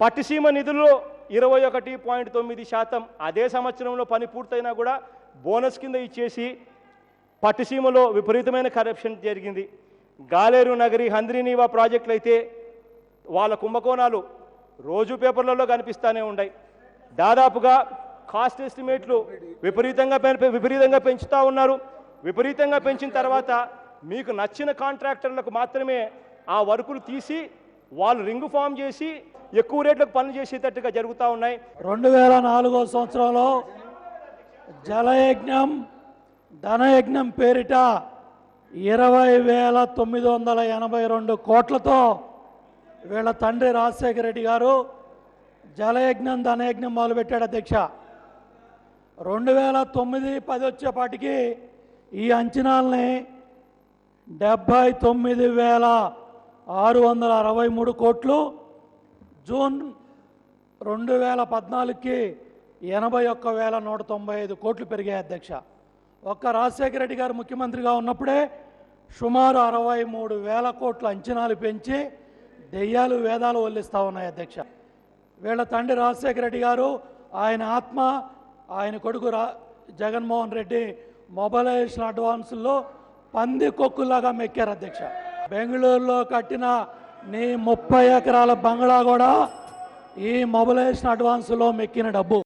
పట్టిసీమ నిధుల్లో ఇరవై ఒకటి పాయింట్ తొమ్మిది శాతం అదే సంవత్సరంలో పని పూర్తయినా కూడా బోనస్ కింద ఇచ్చేసి పట్టిసీమలో విపరీతమైన కరప్షన్ జరిగింది. గాలేరు నగరి హంద్రీనీవా ప్రాజెక్టులు అయితే వాళ్ళ కుంభకోణాలు రోజు పేపర్లలో కనిపిస్తూనే ఉన్నాయి. దాదాపుగా కాస్ట్ ఎస్టిమేట్లు విపరీతంగా విపరీతంగా పెంచుతూ ఉన్నారు. విపరీతంగా పెంచిన తర్వాత మీకు నచ్చిన కాంట్రాక్టర్లకు మాత్రమే ఆ వర్కులు తీసి వాళ్ళు రింగ్ ఫామ్ చేసి ఎక్కువ రేట్లకు పనులు చేసేటట్టుగా జరుగుతూ ఉన్నాయి. రెండు వేల నాలుగో సంవత్సరంలో జలయజ్ఞం ధనయజ్ఞం పేరిట ఇరవై వేల తొమ్మిది వందల ఎనభై రెండు కోట్లతో వీళ్ళ తండ్రి రాజశేఖర రెడ్డి గారు జలయజ్ఞం ధనయజ్ఞం మొదలుపెట్టాడు అధ్యక్ష. రెండు వేల తొమ్మిది పది వచ్చేపాటికి ఈ అంచనాల్ని డెబ్భై తొమ్మిది వేల ఆరు వందల అరవై మూడు కోట్లు. జూన్ రెండు వేల పద్నాలుగుకి ఎనభై ఒక్క వేల నూట తొంభై ఐదు కోట్లు పెరిగాయి అధ్యక్ష. ఒక్క రాజశేఖర రెడ్డి గారు ముఖ్యమంత్రిగా ఉన్నప్పుడే సుమారు అరవై మూడు వేల కోట్ల అంచనాలు పెంచి దెయ్యాలు వేదాలు వల్లిస్తూ ఉన్నాయి అధ్యక్ష. వీళ్ళ తండ్రి రాజశేఖర రెడ్డి గారు ఆయన ఆత్మ ఆయన కొడుకు రా జగన్మోహన్ రెడ్డి మొబైలైజేషన్ అడ్వాన్సుల్లో పంది కొక్కులాగా మెక్కారు అధ్యక్ష. బెంగళూరులో కట్టిన నీ ముప్పై ఎకరాల బంగ్లా కూడా ఈ మొబైలైజేషన్ అడ్వాన్స్లో మెక్కిన డబ్బు.